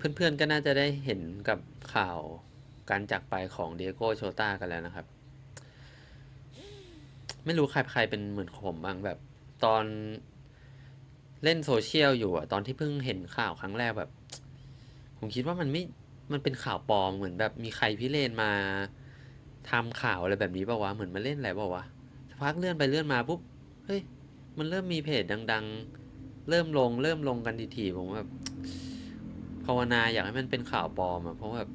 เพื่อนๆก็น่าจะได้เห็นกับข่าวการจากไปของเดียโก้โชตากันแล้วนะครับ ไม่รู้ใครใครเป็นเหมือนผมบ้างแบบตอนเล่นโซเชียลอยู่อะตอนที่เพิ่งเห็นข่าวครั้งแรกแบบ ผมคิดว่ามันไม่มันเป็นข่าวปลอมเหมือนแบบมีใครพิเรนมาทำข่าวอะไรแบบนี้ป่าวะเหมือนมาเล่นอะไรป่าวะสักพักเลื่อนไปเลื่อนมาปุ๊บเฮ้ยมันเริ่มมีเพจดัง ๆ เริ่มลง เริ่มลงกันทีๆผมแบบาวนาอยากให้มันเป็นข่าวปลอมอะเพราะแบบ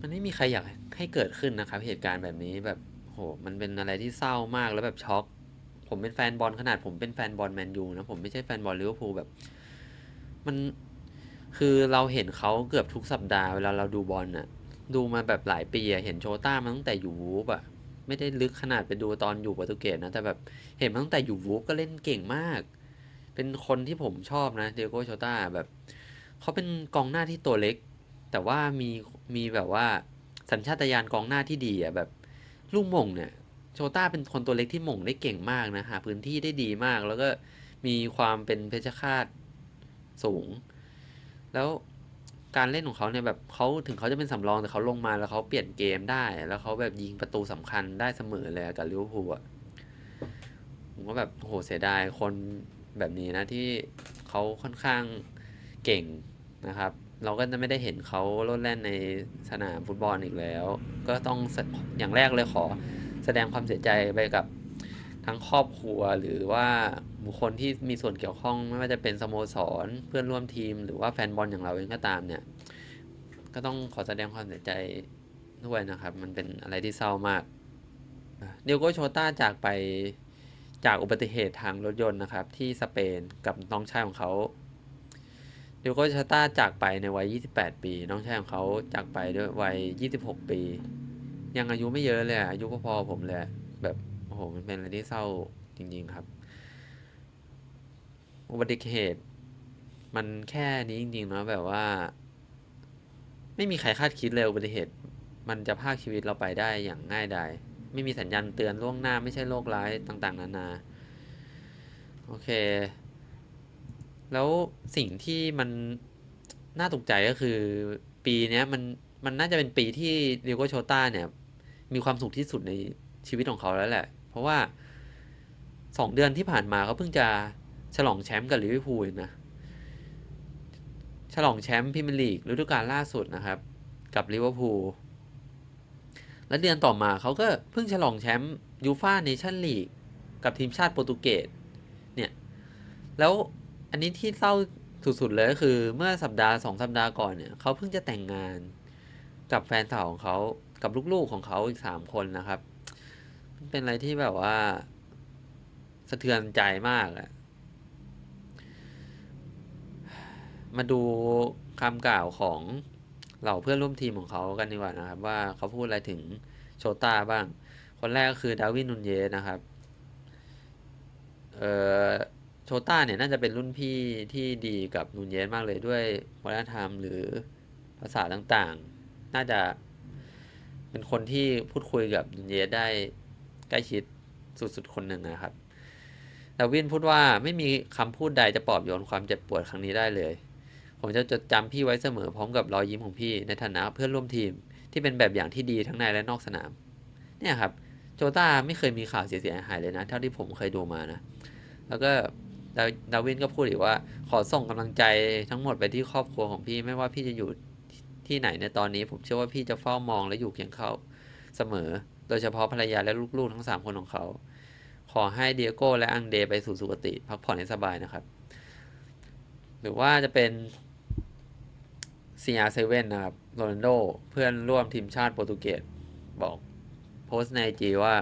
มันไม่มีใครอยากให้เกิดขึ้นนะครับ เหตุการณ์แบบนี้แบบโหมันเป็นอะไรที่เศร้ามากแล้วแบบช็อก ผมเป็นแฟนบอลขนาดผมเป็นแฟนบอลแมนยูนะผมไม่ใช่แฟนบอลลิเวอร์พูลแบบ มันคือเราเห็นเขาเกือบทุกสัปดาห์เวลาเราดูบอลน่ะดูมาแบบหลายปีอะเห็นโชต้ามาตั้งแต่อยู่วูฟอะไม่ได้ลึกขนาดไปดูตอนอยู่โปรตุเกสนะแต่แบบเห็นมาตั้งแต่อยู่วูฟก็เล่นเก่งมาก เป็นคนที่ผมชอบนะเดียโก้โชต้าแบบ เขาเป็นกองหน้าที่ตัวเล็ก แต่ว่ามีมีแบบว่าสัญชาตญาณกองหน้าที่ดีอะแบบลูกมงเนี่ยโชต้าเป็นคนตัวเล็กที่มงได้เก่งมากนะหาพื้นที่ได้ดีมาก แล้วก็มีความเป็นเพชฌฆาตสูง แล้วการเล่นของเขาเนี่ยแบบเขาถึงเขาจะเป็นสำรองแต่เขาลงมาแล้วเขาเปลี่ยนเกมได้ แล้วเขาแบบยิงประตูสำคัญได้เสมอเลยกับลิเวอร์พูลอะผมก็แบบโหเสียดายคนแบบนี้นะที่เขาค่อนข้าง เก่งนะครับ เราก็จะไม่ได้เห็นเขาโลดแล่นในสนามฟุตบอลอีกแล้ว ก็ต้องอย่างแรกเลยขอแสดงความเสียใจไปกับทั้งครอบครัวหรือว่าบุคคลที่มีส่วนเกี่ยวข้องไม่ว่าจะเป็นสโมสรเพื่อนร่วมทีม หรือว่าแฟนบอลอย่างเราเองก็ตามเนี่ย ก็ต้องขอแสดงความเสียใจด้วยนะครับ มันเป็นอะไรที่เศร้ามากเดียโกโชต้าจากไปจากอุบัติเหตุทางรถยนต์นะครับ ที่สเปนกับน้องชายของเขา ดียโกโชต้าจากไปในวัย 28 ปี น้องชายของเขาจากไปด้วยวัย 26 ปี ยังอายุไม่เยอะเลยอายุพอๆผมเลยแบบโอ้โหมันเป็นอะไรที่เศร้าจริง ๆ ครับ อุบัติเหตุ มันแค่นี้จริงๆเนาะแบบว่า ไม่มีใครคาดคิดเลยอุบัติเหตุ มันจะพากชีวิตเราไปได้อย่างง่ายดายไม่มีสัญญาณเตือนล่วงหน้าไม่ใช่โรคร้ายต่าง ๆ นานา โอเค แล้วสิ่งที่มันน่าตกใจก็คือ ปีเนี้ยมันมันน่าจะเป็นปีที่เดียโกโชต้าเนี่ย มีความสุขที่สุดในชีวิตของเขาแล้วแหละ เพราะว่าสองเดือนที่ผ่านมาเขาเพิ่งจะฉลองแชมป์กับลิเวอร์พูลนะฉลองแชมป์พรีเมียร์ลีกฤดูกาลล่าสุดนะครับ กับลิเวอร์พูลและเดือนต่อมาเขาก็เพิ่งฉลองแชมป์ยูฟ่าเนชั่นลีกกับทีมชาติโปรตุเกสเนี่ย แล้ว อันนี้ที่เศร้าสุดๆเลยก็คือเมื่อสัปดาห์สองสัปดาห์ก่อนเนี่ยเขาเพิ่งจะแต่งงานกับแฟนสาวของเขากับลูกๆของเขาอีกสามคนนะครับ เป็นอะไรที่แบบว่า สะเทือนใจมากอะมาดูคำกล่าวของเหล่าเพื่อนร่วมทีมของเขากันดีกว่านะครับ ว่าเขาพูดอะไรถึงโชต้าบ้าง คนแรกก็คือดาวินนุนเยสนะครับ เอ่อ โชต้าเนี่ยน่าจะเป็นรุ่นพี่ที่ดีกับนุนเยสมากเลยด้วยวัฒนธรรมหรือภาษาต่างๆ น่าจะเป็นคนที่พูดคุยกับนุนเยสได้ใกล้ชิดสุดๆคนหนึ่งนะครับดาวินพูดว่าไม่มีคำพูดใดจะปลอบโยนความเจ็บปวดครั้งนี้ได้เลย ผมจะจดจำพี่ไว้เสมอพร้อมกับรอยยิ้มของพี่ในฐานะเพื่อนร่วมทีมที่เป็นแบบอย่างที่ดีทั้งในและนอกสนาม เนี่ยครับ โจต้าไม่เคยมีข่าวเสียหายเลยนะ เท่าที่ผมเคยดูมานะ แล้วก็ ดาดาวินก็พูดอีกว่า ขอส่งกำลังใจทั้งหมดไปที่ครอบครัวของพี่ไม่ว่าพี่จะอยู่ที่ไหนในตอนนี้ ผมเชื่อว่าพี่จะเฝ้ามองและอยู่เคียงเขาเสมอ โดยเฉพาะภรรยาและลูกๆ ทั้งสามคนของเขา ขอให้เดียโก้และอังเดไปสู่สุคติ พักผ่อนให้สบายนะครับ หรือว่าจะเป็น CR7 นะครับโรนัลโดเพื่อนร่วมทีมชาติโปรตุเกสบอกโพสต์ในจีว่า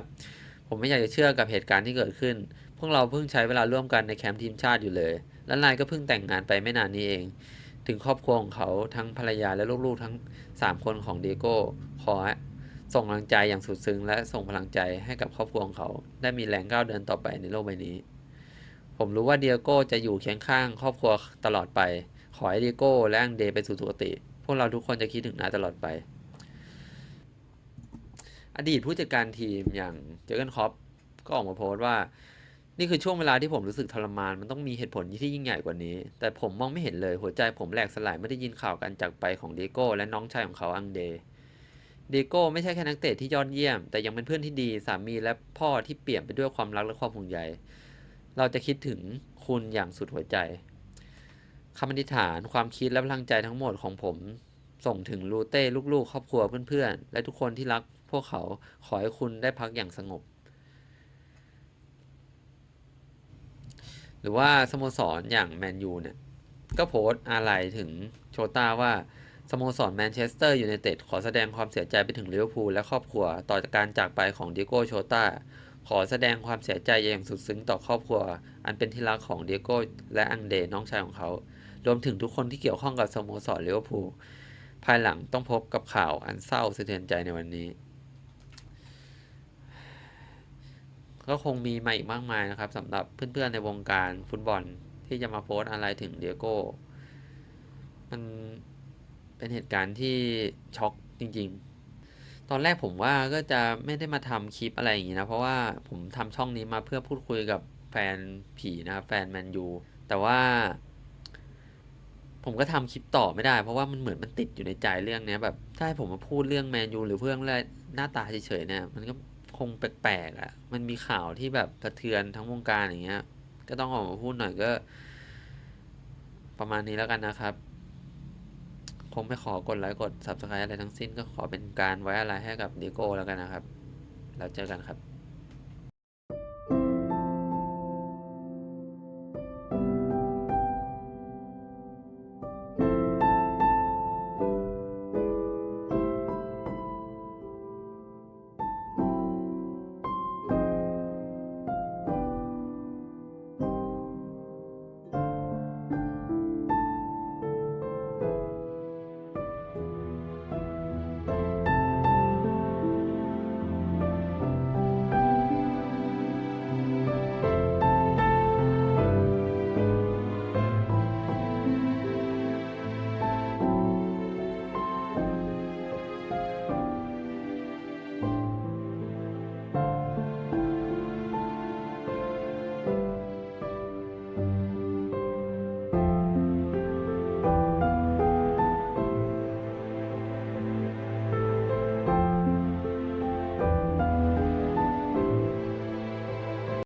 ผมไม่อยากจะเชื่อกับเหตุการณ์ที่เกิดขึ้น วกเราเพิ่งใช้เวลาร่วมกันในแคมป์ทีมชาติอยู่เลย และนายก็เพิ่งแต่งงานไปไม่นานนี้เอง ถึงครอบครัวของเขาทั้งภรรยาและลูกๆทั้ง 3 คนของเดียโก้ขอส่งกำลังใจอย่างสุดซึ้งและส่งพลังใจให้กับครอบครัวของเขา ได้มีแรงก้าวเดินต่อไปในโลกใบนี้ ผมรู้ว่าเดียโก้จะอยู่เคียงข้าง ครอบครัวตลอดไป ขอให้เดียโก้และอังเดไปสู่สุคติ พวกเราทุกคนจะคิดถึงนายตลอดไป อดีตผู้จัดการทีมอย่างเจอร์เกนคอปก็ออกมาโพสต์ว่า นี่คือช่วงเวลาที่ผมรู้สึกทรมาน มันต้องมีเหตุผลที่ยิ่งใหญ่กว่านี้ แต่ผมมองไม่เห็นเลย หัวใจผมแหลกสลายเมื่อได้ยินข่าวการจากไปของเดโก้และน้องชายของเขาอังเดเดโก้ไม่ใช่แค่นักเตะที่ยอดเยี่ยม แต่ยังเป็นเพื่อนที่ดี สามีและพ่อที่เปี่ยมไปด้วยความรักและความห่วงใย เราจะคิดถึงคุณอย่างสุดหัวใจคำอธิษฐาน ความคิดและพลังใจทั้งหมดของผม ส่งถึงลูเต้ลูกๆ ครอบครัวเพื่อนๆ และทุกคนที่รักพวกเขา ขอให้คุณได้พักอย่างสงบ หรือว่าสโมสรอย่างแมนยูเนี่ยก็โพสต์อะไรถึงโชต้าว่าสโมสรแมนเชสเตอร์ยูไนเต็ดขอแสดงความเสียใจไปถึงลิเวอร์พูลและครอบครัว ต่อจากการจากไปของดียโก้โชต้าขอแสดงความเสียใจอย่างสุดซึ้งต่อครอบครัว อันเป็นที่รักของเดียโก้และอังเดน้องชายของเขา รวมถึงทุกคนที่เกี่ยวข้องกับสโมสรลิเวอร์พูลภายหลังต้องพบกับข่าวอันเศร้าสะเทือนใจในวันนี้ ก็คงมีมาอีกมากมายนะครับสำหรับเพื่อนๆในวงการฟุตบอลที่จะมาโพสอะไรถึงเดียโก้ มันเป็นเหตุการณ์ที่ช็อกจริง ๆ ตอนแรกผมว่าก็จะไม่ได้มาทำคลิปอะไรอย่างนี้นะ เพราะว่าผมทำช่องนี้มาเพื่อพูดคุยกับแฟนผีนะครับแฟนแมนยูแต่ว่า ผมก็ทำคลิปต่อไม่ได้ เพราะว่ามันเหมือนมันติดอยู่ในใจเรื่องเนี้ยแบบถ้าให้ผมมาพูดเรื่องแมนยูหรือเรื่องอะไรหน้าตาเฉยๆเนี่ยมันก็ คงแปลกๆอะ่ะ มันมีข่าวที่แบบสะเทือนทั้งวงการอย่างเงี้ย ก็ต้องออกมาพูดหน่อยก็ ประมาณนี้แล้วกันนะครับ คงไม่ขอกดไลค์กด subscribe อะไรทั้งสิ้นก็ขอเป็นการไว้อะไรให้กับดิโก้แล้วกันนะครับ แล้วเจอกันครับ